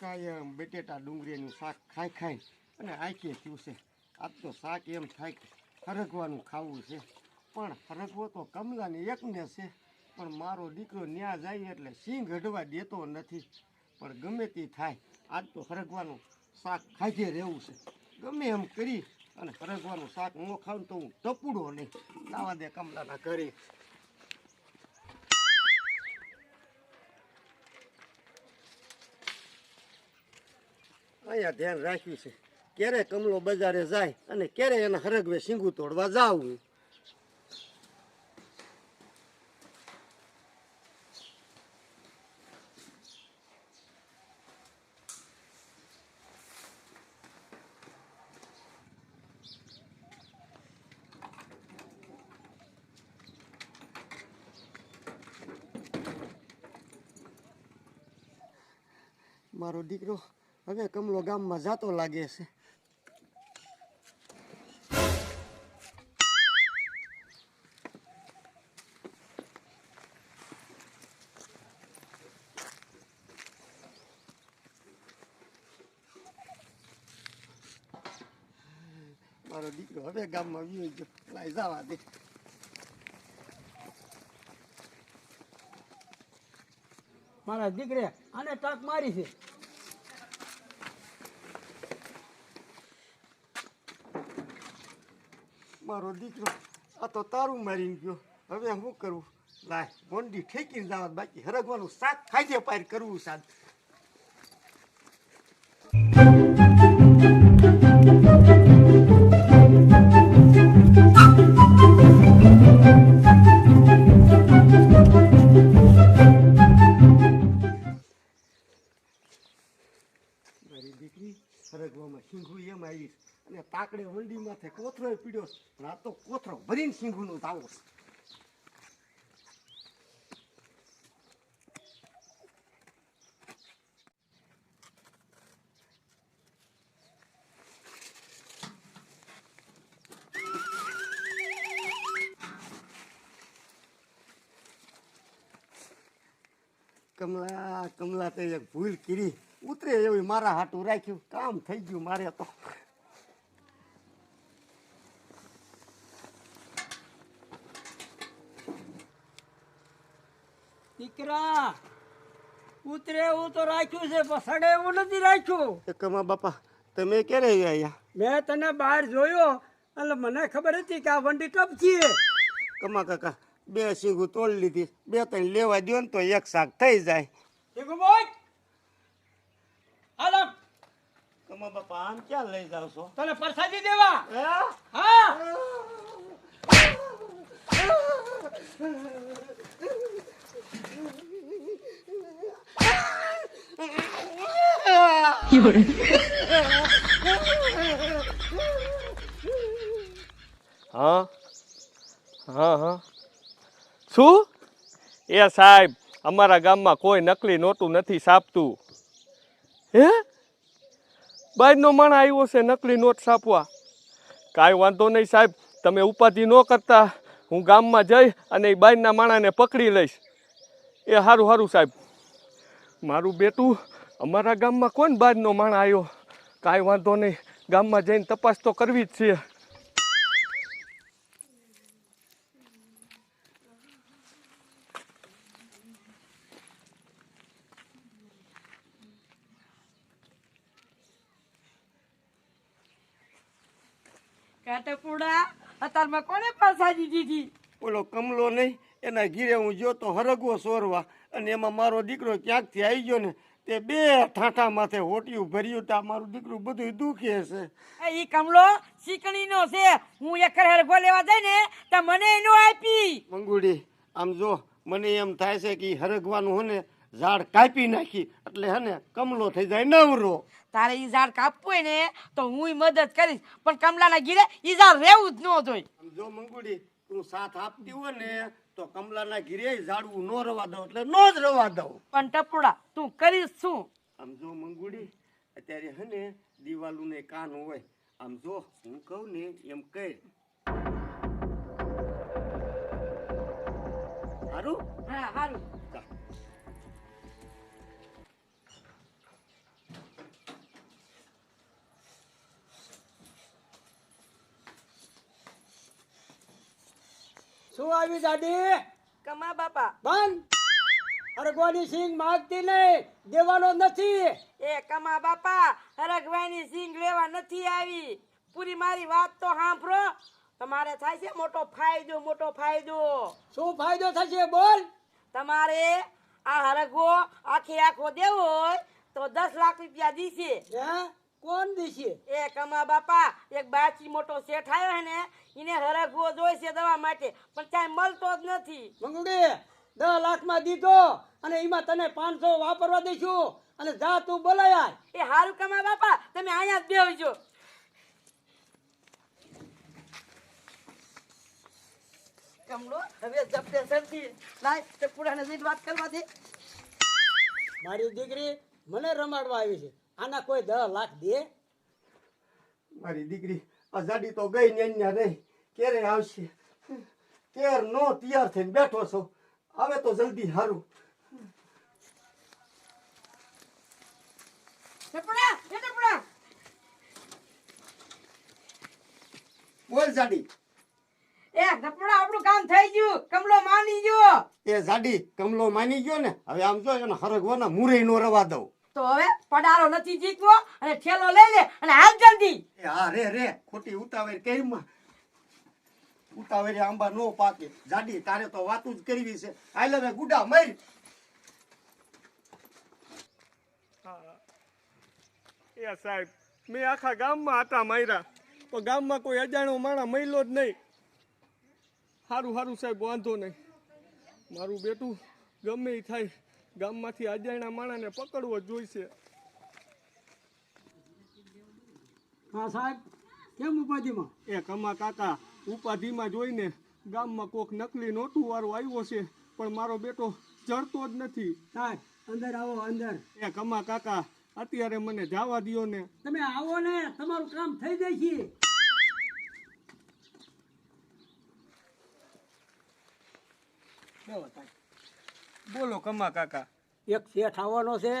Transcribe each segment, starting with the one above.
કાયમ બટેટા, ડુંગળીનું શાક ખાઈ ખાઈ અને આંખે થયું છે. આજ તો શાક એમ થાય કે હરગવાનું ખાવું છે. પણ હરગવો તો કમલાને એકને છે. પણ મારો દીકરો ન્યા જાય એટલે સિંહ હડવા દેતો નથી. પણ ગમે તે થાય, આજ તો હરગવાનું શાક ખાધે રહેવું છે. ગમે એમ કરી અને હરગવાનું શાક ન ખાઉં તો હું ટપુડો નહીં લાવા દે કમલાના ઘરે. અહીંયા ધ્યાન રાખ્યું છે. ક્યારે કમલો બજારે જાય અને ક્યારે એના હરગવે શીંગું તોડવા જાવું. મારો દીકરો હવે કમલો ગામમાં જાતો લાગે છે. મારો દીકરો હવે ગામમાં વ્યો ગયો લાઈ જવા દે. મારા દીકરે આને તાક મારી છે. મારો દીકરો આ તો તારું મારીને ગયો. હવે શું કરવું લાય, મોંડી ઠેકીને જવા, બાકી હરગવાનું શાક ખાઈ પાર કરવું સાદ દીકરી હરગવામાં સિંઘુ એમ આવી અને તાકડે વંડી માથે કોથરો પીડ્યો. પણ આ તો કોથરો ભરીને સિંઘુનું તાવો કમલા કમલા, તે એક ભૂલ કરી. ઉતરે એવું મારા હાટું રાખ્યું. કામ થઈ ગયું મારે તો. દીકરા ઉતરે એવું તો રાખ્યું છે પણ સડે એવું નથી રાખ્યું. કમા બાપા તમે ક્યારે આવ્યા મેં તને બહાર જોયો એટલે મને ખબર હતી કે આ વંડી ટપકી કમા કાકા બે સિંગુ તોડી લીધી. બે ત્રણ લેવા દો ને તો એક શાક થઈ જાય દીકુ બોલ હાલો કમા બાપા આમ ક્યાં લઈ જાવ છો? તને પરસાદી દેવા? હા? હા? હા? હા શું? એ સાહેબ અમારા ગામમાં કોઈ નકલી નોટું નથી છાપતું હે? બાજનો માણા આવ્યો છે, નકલી નોટ છાપવા. કાંઈ વાંધો નહીં સાહેબ, તમે ઉપાધિ ન કરતા. હું ગામમાં જઈ અને એ બહારના માણાને પકડી લઈશ. એ સારું સારું સાહેબ. મારું બેટું, અમારા ગામમાં કોણ બાજનો માણા આવ્યો? કાંઈ વાંધો નહીં. ગામમાં જઈને તપાસ તો કરવી જ છે. કાટપુડા અત્યારમાં કોને પરસાદી દીધી? ઓલો કમલો નહીં એના ઘીરે હું જોતો હરગવો સોરવા અને એમાં મારો દીકરો ક્યાંકથી આવી ગયો ને તે બે ઠાઠા માથે હોટિયું ભર્યું તા મારું દીકરું બધું દુખે છે. એ કમલો ચીકણીનો છે. હું એક હરગો લેવા જાય ને તો મને એનો આપી. મંગુડી આમ જો મને એમ થાય છે કે હરગવાનું હે ને ઝાડ કાપી નાખી એટલે હે ને કમલો થઈ જાય નવરો. તારે ઈ ઝાડ કાપવું હોય ને તો હું મદદ કરીશ. પણ કમલાના ગીરે ઈ ઝાડ રહેવું જ ન જોઈએ. જો મંગુડી તું સાથ આપતી હોય ને તો કમલાના ઘીરે ઝાડવું ન રવા દઉં એટલે નો જ રવા દઉં. પણ ટપુડા તું કરીશ શું? આમ જો મંગુડી અત્યારે હે ને દિવાલું ને કાન હોય. આમ જો હું કહું ને એમ કહે સારું હા સારું શું આવી દાદી? કમા બાપા. બંધ. અરગવાની સિંગ માગતી નહીં. દેવાનો નથી. એ કમા બાપા હરગવાની સિંગ લેવા નથી આવી. પૂરી મારી વાત તો સાંભળો. તમારે થાય છે મોટો ફાયદો મોટો ફાયદો. શું ફાયદો થશે બોલ. તમારે આ હરગો આખે આખો દેવો હોય તો દસ લાખ રૂપિયા દીશે. હે? કોણ દીશે? એ કમા બાપા એક બાચી મોટો શેઠ આવ્યો હે ને એને હરગવો જોઈશે દવા માટે. પણ ક્યાંય મળતો જ નથી. મંગુડી દસ લાખમાં દીધો અને એમાં તને પાંચસો વાપરવા દઈશું અને જા તું બોલાય એ હારું કમા બાપા તમે અહીંયા જ બેહજો. કમલો હવે જપતે સરથી લાય તે પુરાને જઈને વાત કરવા દે. મારી દીકરી મને રમાડવા આવી છે. આના કોઈ દસ લાખ દે? મારી દીકરી આઝાદી તો ગઈ ને અહીંયા રહી ક્યારે આવશે? કેર નો તૈયાર થઈને બેઠો છો. આવે તો જલ્દી હારું. બોલ જાડી. એ ધપડા આપણું કામ થઈ ગયું. કમલો માની ગયો. એ જાડી કમલો માની ગયો ને? હવે આમ જો એને હરગવાના મુરે નો રવા દઉં. તો હવે પડારો નથી જીતવો અને ઠેલો લઈ લે અને હાલ જલ્દી. એ હા રે રે ખોટી ઉતાવળ કેમ ઉતાવળે આંબા નો પાકે. જાડી તારે તો વાતું જ કરવી છે. આઈ લવે ગુડા મર. એ સાહેબ મેં આખા ગામમાં આટા માર્યા. તો ગામમાં કોઈ અજાણ્યો માણા મહિલો જ નહીં. સારું સારું સાહેબ વાંધો નહીં. મારું બેટું ગમે એ થાય. ગામમાંથી અજાણ્યા માણાને પકડવો જ જોઈશે. હા સાહેબ. કેમ ઉપાધિમાં? એ કમા કાકા ઉપાધિમાં જોઈને ગામમાં કોક નકલી નોટું વાળો આવ્યો છે પણ મારો બેટો ચડતો જ નથી. સાહેબ અંદર આવો અંદર. એ કમા કાકા અત્યારે મને જવા દો ને. તમે આવો ને તમારું કામ થઈ જશે બેહો સાહેબ. બોલો કમા કાકા. એક શેઠ આવવાનો છે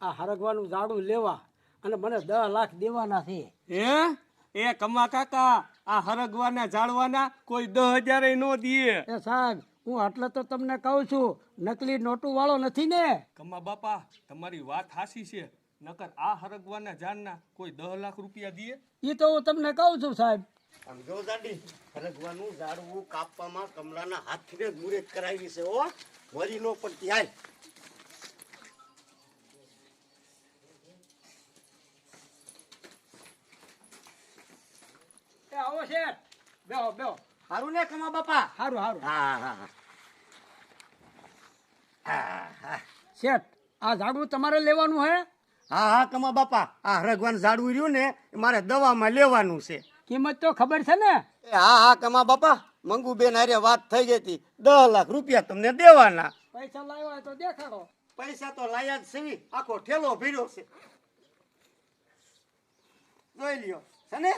આ હરગવાનું ઝાડું લેવા અને મને દસ લાખ દેવાના છે. હે? એ કમા કાકા આ હરગવાના ઝાડવાના કોઈ દસ હજાર ન દે એ સાહેબ હું આટલે તો તમને કહું છું નકલી નોટું વાળો નથી ને? કમા બાપા તમારી વાત હાસી છે. નકર આ હરગવાના ઝાડના કોઈ દસ લાખ રૂપિયા દે એ તો હું તમને કહું છું સાહેબ. સમજો દાદી હરગવાનું ઝાડવું કાપવામાં કમલાના હાથને જ મુરે કરાવી છે હો. મરી નો પણ ત્યાં એ આવો શેઠ. બેહો બેહો. હારું ને કમા બાપા? સારું હારું. હા હા હા. શેઠ આ ઝાડવું તમારે લેવાનું હે? હા હા કમા બાપા. આ હરગવાન ઝાડવું રહ્યું ને એ મારે દવામાં લેવાનું છે. કિંમત તો ખબર છે ને? એ હા હા કમા બાપા. મંગુબેન હારે વાત થઈ ગઈ હતી દસ લાખ રૂપિયા તમને દેવાના. પૈસા લાવ્યા હોય તો દેખાડો. પૈસા તો લાયા જ છે આખો ઠેલો ભીડો છે. જોઈ લ્યો છે ને?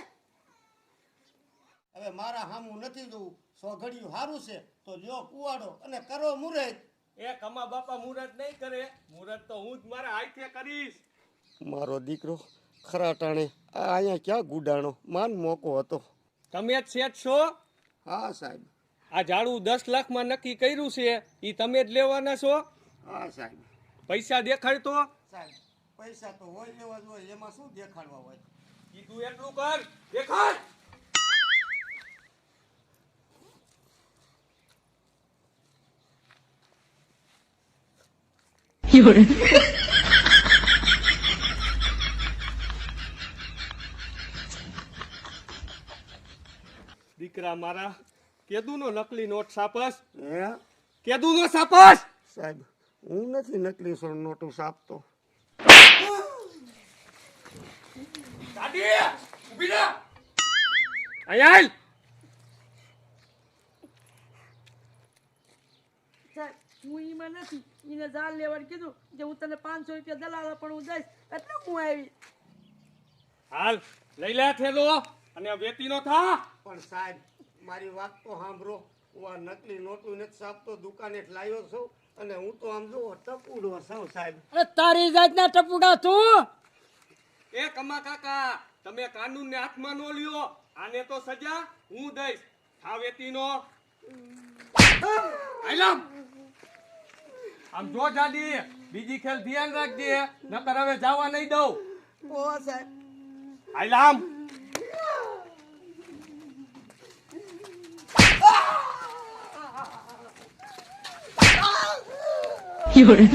હવે મારા હામું નથી જોવું સો ઘડિયું સારું છે તો લ્યો કુવાડો અને કરો મુરત. એ કમા બાપા મુરત નહીં કરે મુરત તો હું જ મારા હાથે કરીશ. મારો દીકરો ખરાટાણે આ અહીંયા ક્યાં ગુડાણો માન મોકો હતો. તમે જ શેઠ છો? હા સાહેબ. આ ઝાડું દસ લાખમાં નક્કી કર્યું છે એ તમે જ લેવાના છો? હા સાહેબ. પૈસા દેખાડતો? સાહેબ પૈસા તો હોય લેવા જ હોય એમાં શું દેખાડવા હોય? કીધું એટલું કર દેખાડ! દીકરા મારા કેદુનો નકલી નોટ સાપસ? હે? કેદુનો સાપસ? સાહેબ હું નથી નકલી સોળ નોટું સાપતો. દાદી ઊભી રહે અહીંયા હું ઈમાં નથી. એને જાળ લેવાનું કીધું કે હું તને પાંચસો રૂપિયા દલાલો પણ હું દઈશ એટલે હું આવી. હાલ લઈ લે થેલો. અને વેતી નો થા. પણ સાહેબ મારી વાત તો સાંભળો. હું આ નકલી નોટું નથી સાપતો દુકાને જ લાવ્યો છું અને હું તો આમ જો ટપુડો છું સાહેબ. અરે તારી જાતના ટપુડા તું? એ કમા કાકા તમે કાનૂનને હાથમાં નો લ્યો. આને તો સજા હું દઈશ. થા વેતીનો આઈલામ આમ જો જાડી બીજી ખેલ ધ્યાન રાખજે નકર હવે જવા નહીં દઉં. ઓ સાહેબ. આઈલામ ઊભી રહો